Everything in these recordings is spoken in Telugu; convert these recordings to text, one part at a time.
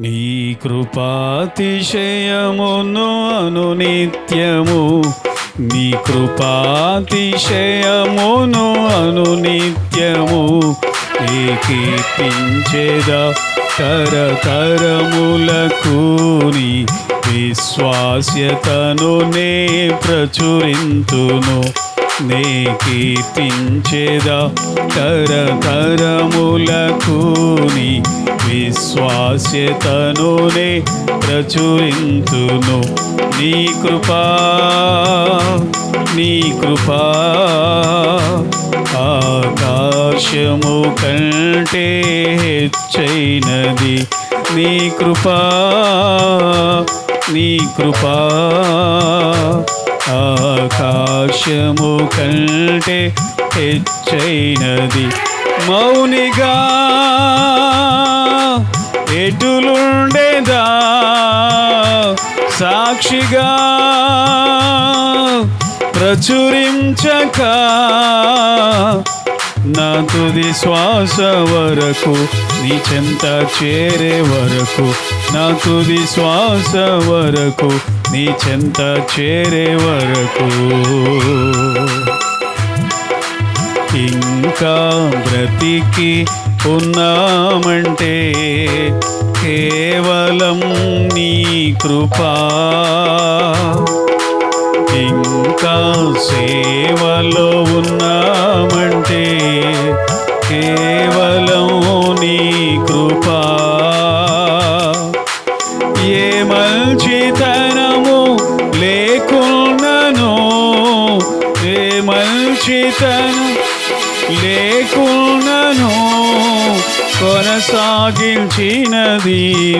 నీ కృపాతిశయమును అనునిత్యము. నీ కృపాతిశయమును అనునిత్యము. ఏ కీర్తించేదా తరతరములకు నీ విశ్వాస్యతను నే ప్రచురింతును. నే కీర్తించేదా తరతరములకు నీ విశ్వాస్యతను నే ప్రచురింతును. నీ కృపా నీ కృపా ఆకాశము కంటే హెచ్చైనది. నీ కృపా నీ కృపా ఆకాశము కంటే హెచ్చైనది. మౌనిగా ఎటులుండేదా? సాక్షిగా ప్రచురించక నా తుది శ్వాస వరకు నీ చెంత చేరే వరకు నా తుది శ్వాస వరకు నీ చెంత చేరే వరకు. ఇంకా బ్రతికి ఉన్నామంటే కేవలం నీ కృపా. ఇంకా సేవలో ఉన్నామంటే కేవలం నీ కృపా. ఏ మంచితనము లేకున్నను ఏ మంచితనం లేకున్నను కొనసాగించినది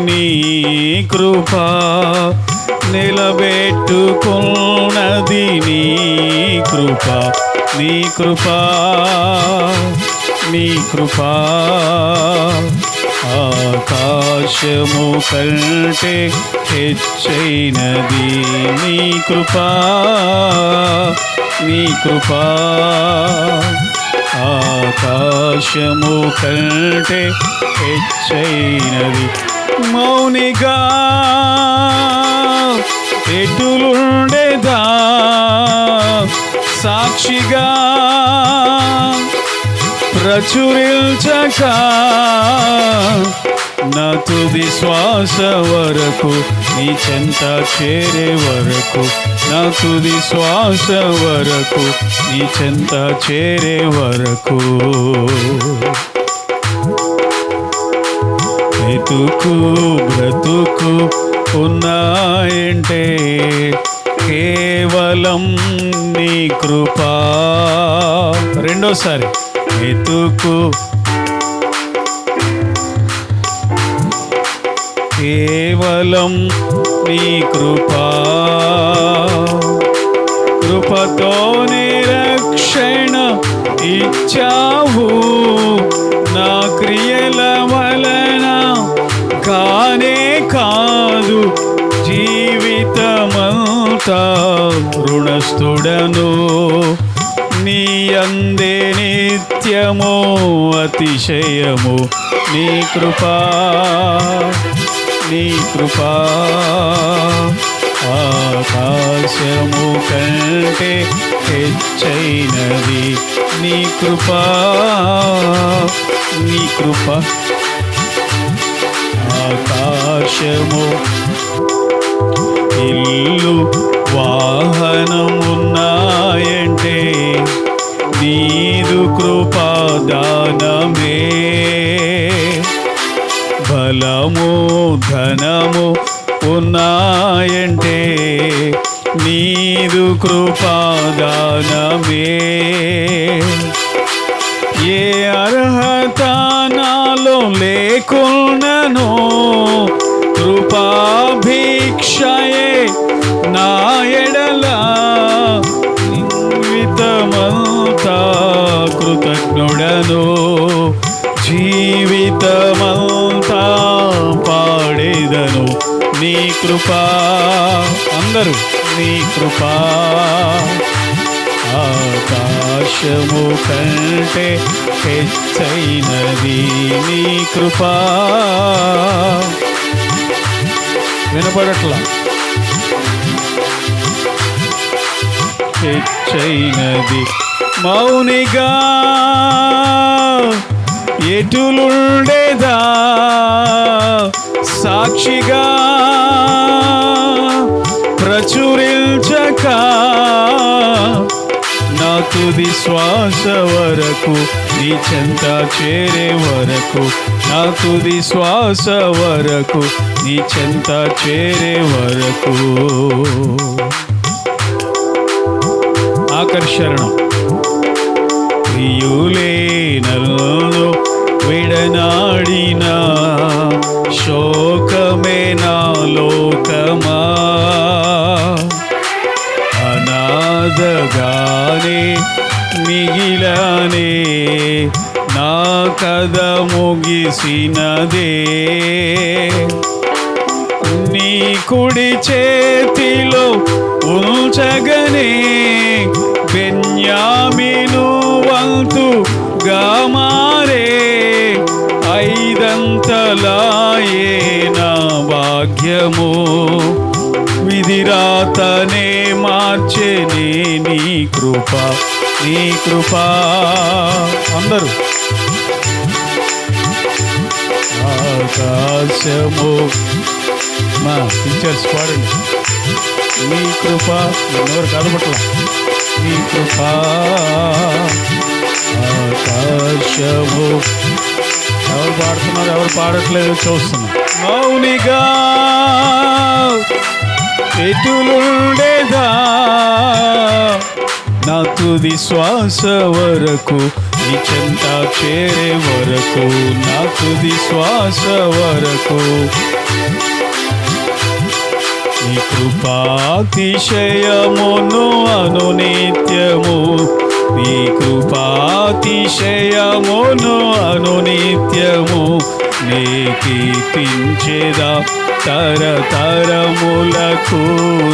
నీ కృపా. నిలబెట్టుకున్నది నీ కృప నీ కృప నీ కృప. ఆకాశము కంటే హెచ్చైనది నీ కృప నీ కృప. ఆకాశము కంటే హెచ్చైనది మౌనిగా ఎటులుండేదా? సాక్షిగా ప్రచురించక నా తుది శ్వాస వరకు నీ చెంత చేరే వరకు నా తుది శ్వాస వరకు నీ చెంత చేరే వరకు. బ్రతుకు బ్రతుకు ఉన్నాయంటే కేవలం నీ కృపా. రెండోసారి ఎతుకు కేవలం నీ కృపా. కృపతో నిరక్షణ ఇచ్చావు. నా క్రియల వలన కానే కాదు జీవితమంతా రుణస్థుడను నీ అందే నిత్యము అతిశయము. నీ కృపా నీ కృపా ఆకాశము కంటే హెచ్చైనది. నీ కృపా నీ కృప ఆకాశము ఇల్లు వాహనమున్నాయంటే నీదు కృపాదానమే. బలము ధనము ఉన్నాయంటే నీదు కృపాదానమే. ఏ అర్హతా లేకున్నను కృపాభిక్షయే నా ఎడల జీవితమంతా కృతజ్ఞుడను జీవితమంతా పాడేదను నీ కృపా. అందరూ నీ కృపా. ఆకాశము కంటే హెచ్చైనది నీ కృపా. వినపడట్లా? హెచ్చైనది మౌనిగా ఎటులుండేదా? సాక్షిగా తుది శ్వాస వరకు నీ చెంత చేరే వరకు నా తుది శ్వాస వరకు నీ చెంత చేరే వరకు. ఆకర్షణం ప్రియులే ఎదగానే మిగిలానే నా కథ ముగిసినదే. నీ కుడి చేతిలో ఉంచగనే బెన్యామిను వంతు మారే ఐదంతలాయే నా భాగ్యము. విధిరాతనే మార్చేనే నీ కృప నీ కృప. అందరూ. ఆకాశము. మా టీచర్స్ పాడండి. నీ కృప. ఎవరు కదపట్ల నీ కృప. ఆకాశము. ఎవరు పాడుతున్నారు? ఎవరు పాడట్లేదు? చూస్తున్నా. మౌనిగా. ఎటులుండేదా నా తుది శ్వాస వరకు నీ చెంత చేరే వరకు నా తుది శ్వాస వరకు నీ కృపాతిశయమును అనునిత్యము నీ కృపాతిశయమును అనునిత్యము. నే కీర్తించేదా తరతరములకు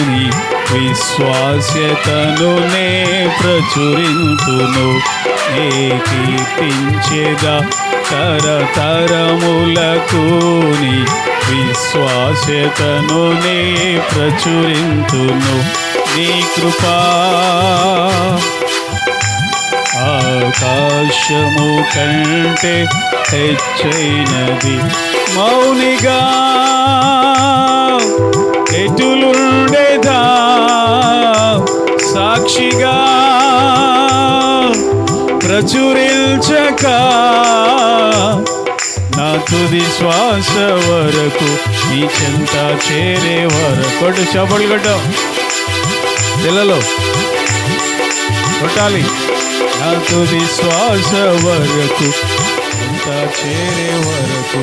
నీ విశ్వాస్యతను నే ప్రచురింతును నే కీర్తించేదా తరతరములకు నీ విశ్వాస్యతను నే ప్రచురింతును నీ కృపా ఆకాశము కంటే హెచ్చైనది. మౌనిగా ఎటులుండేదా? సాక్షిగా ప్రచురించక నా తుది శ్వాస వరకు నీ చెంత చేరే వరకు. కొట్టు చపలు కొట్టాం. పిల్లలు కొట్టాలి. నా తుది శ్వాస వరకు అంతా చేరే వరకు.